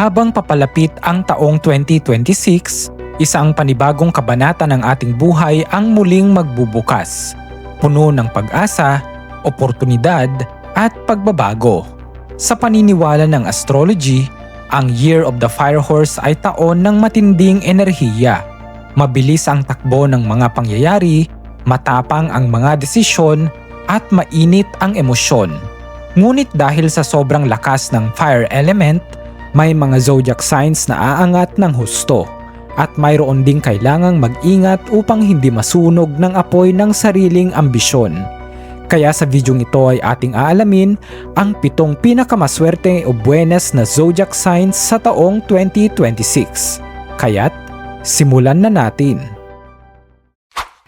Habang papalapit ang taong 2026, isang panibagong kabanata ng ating buhay ang muling magbubukas. Puno ng pag-asa, oportunidad at pagbabago. Sa paniniwala ng astrology, ang Year of the Fire Horse ay taon ng matinding enerhiya. Mabilis ang takbo ng mga pangyayari, matapang ang mga desisyon at mainit ang emosyon. Ngunit dahil sa sobrang lakas ng fire element, may mga zodiac signs na aangat ng husto at mayroon ding kailangang mag-ingat upang hindi masunog ng apoy ng sariling ambisyon. Kaya sa videong ito ay ating aalamin ang pitong pinakamaswerte o buenas na zodiac signs sa taong 2026. Kaya't simulan na natin.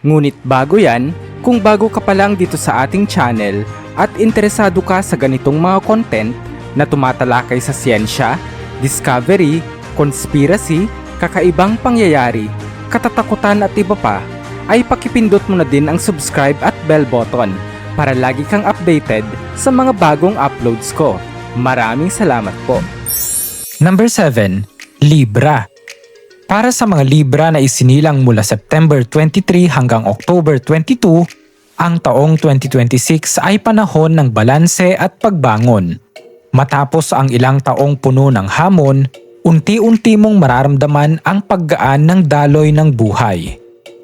Ngunit bago yan, kung bago ka pa lang dito sa ating channel at interesado ka sa ganitong mga content na tumatalakay sa siyensya, discovery, conspiracy, kakaibang pangyayari, katatakutan at iba pa, ay pakipindot mo na din ang subscribe at bell button para lagi kang updated sa mga bagong uploads ko. Maraming salamat po. Number 7. Libra Para sa mga Libra na isinilang mula September 23 hanggang October 22, ang taong 2026 ay panahon ng balanse at pagbangon. Matapos ang ilang taong puno ng hamon, unti-unti mong mararamdaman ang paggaan ng daloy ng buhay.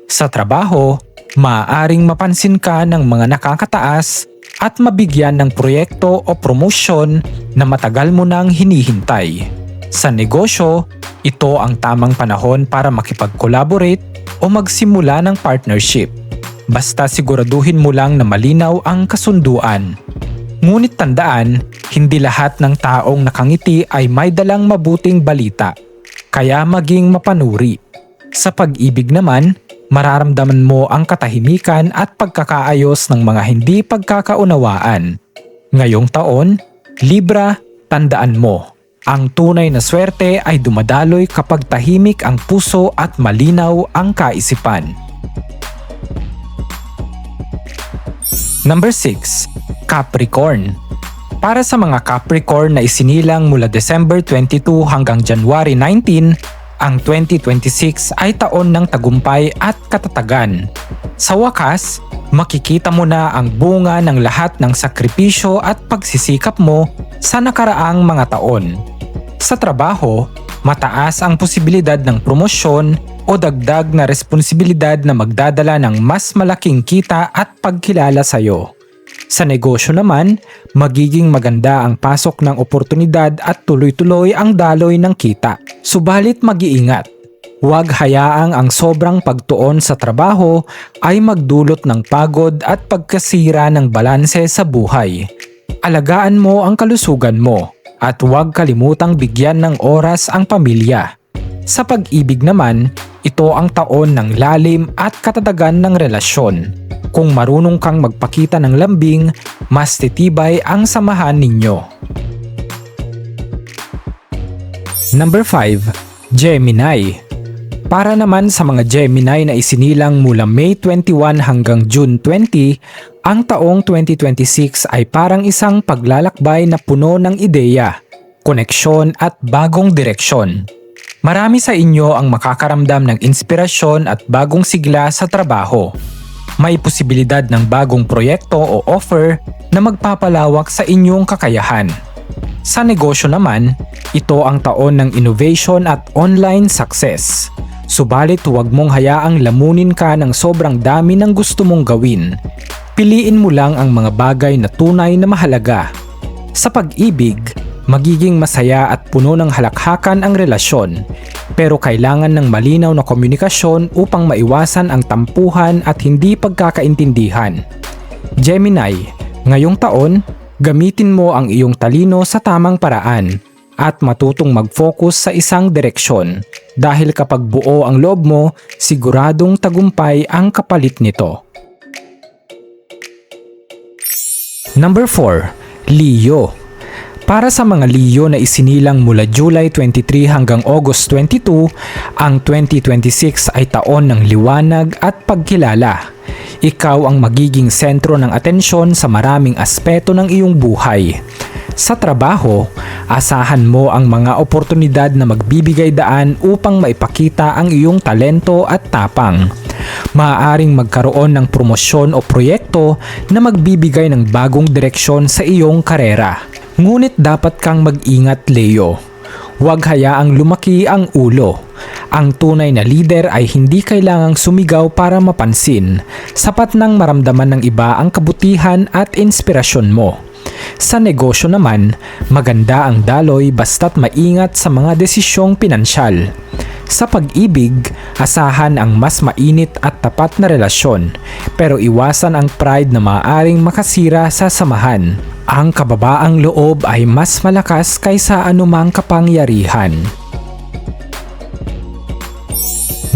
Sa trabaho, maaaring mapansin ka ng mga nakakataas at mabigyan ng proyekto o promosyon na matagal mo nang hinihintay. Sa negosyo, ito ang tamang panahon para makipag-collaborate o magsimula ng partnership. Basta siguraduhin mo lang na malinaw ang kasunduan. Ngunit tandaan, hindi lahat ng taong nakangiti ay may dalang mabuting balita. Kaya maging mapanuri. Sa pag-ibig naman, mararamdaman mo ang katahimikan at pagkakaayos ng mga hindi pagkakaunawaan. Ngayong taon, Libra, tandaan mo, ang tunay na swerte ay dumadaloy kapag tahimik ang puso at malinaw ang kaisipan. Number 6. Capricorn Para sa mga Capricorn na isinilang mula December 22 hanggang January 19, ang 2026 ay taon ng tagumpay at katatagan. Sa wakas, makikita mo na ang bunga ng lahat ng sakripisyo at pagsisikap mo sa nakaraang mga taon. Sa trabaho, mataas ang posibilidad ng promosyon o dagdag na responsibilidad na magdadala ng mas malaking kita at pagkilala sa iyo. Sa negosyo naman, magiging maganda ang pasok ng oportunidad at tuloy-tuloy ang daloy ng kita. Subalit mag-iingat. Huwag hayaang ang sobrang pagtuon sa trabaho ay magdulot ng pagod at pagkasira ng balanse sa buhay. Alagaan mo ang kalusugan mo at huwag kalimutang bigyan ng oras ang pamilya. Sa pag-ibig naman, ito ang taon ng lalim at katatagan ng relasyon. Kung marunong kang magpakita ng lambing, mas titibay ang samahan ninyo. Number 5. Gemini Para naman sa mga Gemini na isinilang mula May 21 hanggang June 20, ang taong 2026 ay parang isang paglalakbay na puno ng ideya, koneksyon at bagong direksyon. Marami sa inyo ang makakaramdam ng inspirasyon at bagong sigla sa trabaho. May posibilidad ng bagong proyekto o offer na magpapalawak sa inyong kakayahan. Sa negosyo naman, ito ang taon ng innovation at online success. Subalit huwag mong hayaang lamunin ka ng sobrang dami ng gusto mong gawin. Piliin mo lang ang mga bagay na tunay na mahalaga. Sa pag-ibig, magiging masaya at puno ng halakhakan ang relasyon. Pero kailangan ng malinaw na komunikasyon upang maiwasan ang tampuhan at hindi pagkakaintindihan. Gemini, ngayong taon, gamitin mo ang iyong talino sa tamang paraan at matutong mag-focus sa isang direksyon dahil kapag buo ang loob mo, siguradong tagumpay ang kapalit nito. Number 4. Leo para sa mga Leo na isinilang mula July 23 hanggang August 22, ang 2026 ay taon ng liwanag at pagkilala. Ikaw ang magiging sentro ng atensyon sa maraming aspeto ng iyong buhay. Sa trabaho, asahan mo ang mga oportunidad na magbibigay daan upang maipakita ang iyong talento at tapang. Maaaring magkaroon ng promosyon o proyekto na magbibigay ng bagong direksyon sa iyong karera. Ngunit dapat kang mag-ingat, Leo. Huwag hayaang lumaki ang ulo. Ang tunay na leader ay hindi kailangang sumigaw para mapansin. Sapat nang maramdaman ng iba ang kabutihan at inspirasyon mo. Sa negosyo naman, maganda ang daloy basta't maingat sa mga desisyong pinansyal. Sa pag-ibig, asahan ang mas mainit at tapat na relasyon, pero iwasan ang pride na maaaring makasira sa samahan. Ang kababaang loob ay mas malakas kaysa anumang kapangyarihan.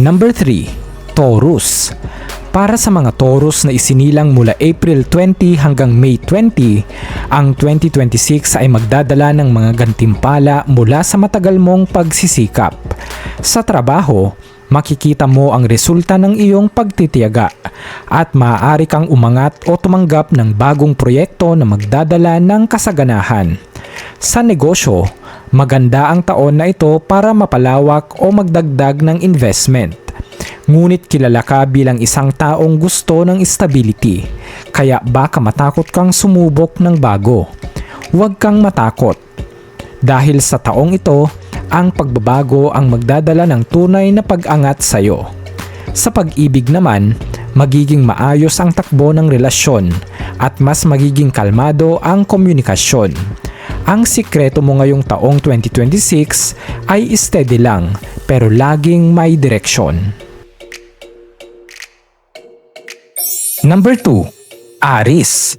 Number 3. Taurus para sa mga Taurus na isinilang mula April 20 hanggang May 20, ang 2026 ay magdadala ng mga gantimpala mula sa matagal mong pagsisikap. Sa trabaho, makikita mo ang resulta ng iyong pagtitiyaga at maaari kang umangat o tumanggap ng bagong proyekto na magdadala ng kasaganahan. Sa negosyo, maganda ang taon na ito para mapalawak o magdagdag ng investment. Ngunit kilala ka bilang isang taong gusto ng stability, kaya baka matakot kang sumubok ng bago. Huwag kang matakot. Dahil sa taong ito, ang pagbabago ang magdadala ng tunay na pag-angat sa iyo. Sa pag-ibig naman, magiging maayos ang takbo ng relasyon at mas magiging kalmado ang komunikasyon. Ang sikreto mo ngayong taong 2026 ay steady lang pero laging may direksyon. Number 2. Aris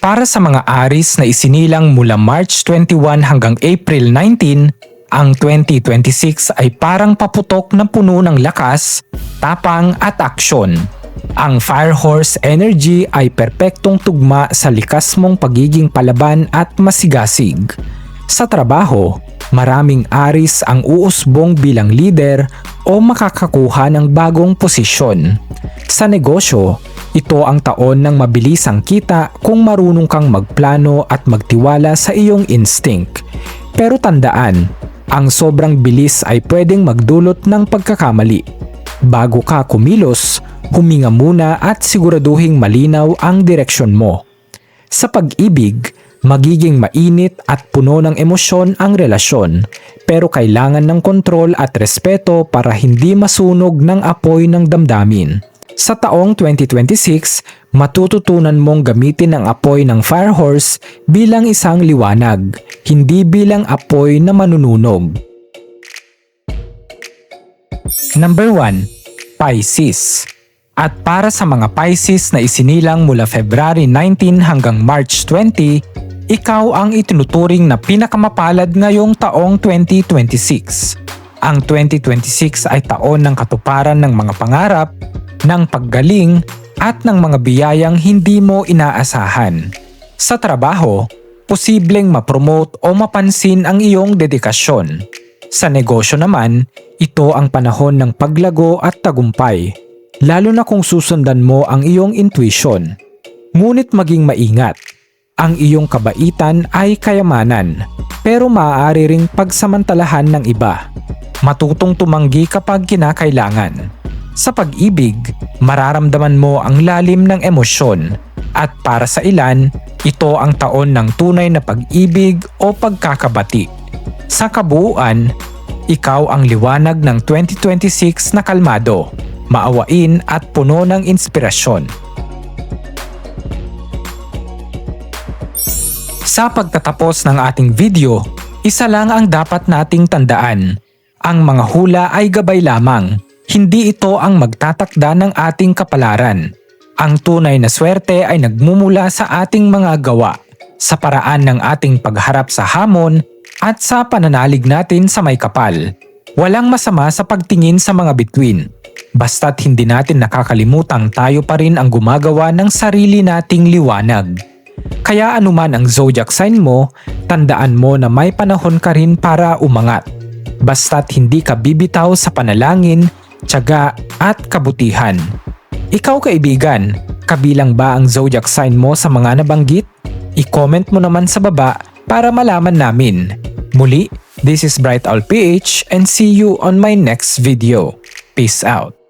Para sa mga Aris na isinilang mula March 21 hanggang April 19, ang 2026 ay parang paputok na puno ng lakas, tapang at aksyon. Ang Fire Horse energy ay perpektong tugma sa likas mong pagiging palaban at masigasig. Sa trabaho, maraming aris ang uusbong bilang leader o makakakuha ng bagong posisyon. Sa negosyo, ito ang taon ng mabilisang kita kung marunong kang magplano at magtiwala sa iyong instinct. Pero tandaan, ang sobrang bilis ay pwedeng magdulot ng pagkakamali. Bago ka kumilos, huminga muna at siguraduhing malinaw ang direksyon mo. Sa pag-ibig, magiging mainit at puno ng emosyon ang relasyon, pero kailangan ng kontrol at respeto para hindi masunog ng apoy ng damdamin. Sa taong 2026, matututunan mong gamitin ang apoy ng Firehorse bilang isang liwanag, hindi bilang apoy na manununog. Number 1. Pisces At para sa mga Pisces na isinilang mula February 19 hanggang March 20, ikaw ang itinuturing na pinakamapalad ngayong taong 2026. Ang 2026 ay taon ng katuparan ng mga pangarap, ng paggaling at ng mga biyayang hindi mo inaasahan. Sa trabaho, posibleng mapromote o mapansin ang iyong dedikasyon. Sa negosyo naman, ito ang panahon ng paglago at tagumpay, lalo na kung susundan mo ang iyong intuition. Ngunit maging maingat. Ang iyong kabaitan ay kayamanan, pero maaari ring pagsamantalahan ng iba. Matutong tumanggi kapag kinakailangan sa pag-ibig, mararamdaman mo ang lalim ng emosyon at para sa ilan, ito ang taon ng tunay na pag-ibig o pagkakabati. Sa kabuuan, ikaw ang liwanag ng 2026 na kalmado, maawain at puno ng inspirasyon. Sa pagtatapos ng ating video, isa lang ang dapat nating tandaan. Ang mga hula ay gabay lamang hindi ito ang magtatakda ng ating kapalaran. Ang tunay na swerte ay nagmumula sa ating mga gawa, sa paraan ng ating pagharap sa hamon at sa pananalig natin sa may kapal. Walang masama sa pagtingin sa mga bituin. Basta't hindi natin nakakalimutang tayo pa rin ang gumagawa ng sarili nating liwanag. Kaya anuman ang zodiac sign mo, tandaan mo na may panahon ka rin para umangat. Basta't hindi ka bibitaw sa panalangin tiyaga at kabutihan. Ikaw kaibigan, kabilang ba ang zodiac sign mo sa mga nabanggit? I-comment mo naman sa baba para malaman namin. Muli, this is Bright Owl PH and see you on my next video. Peace out.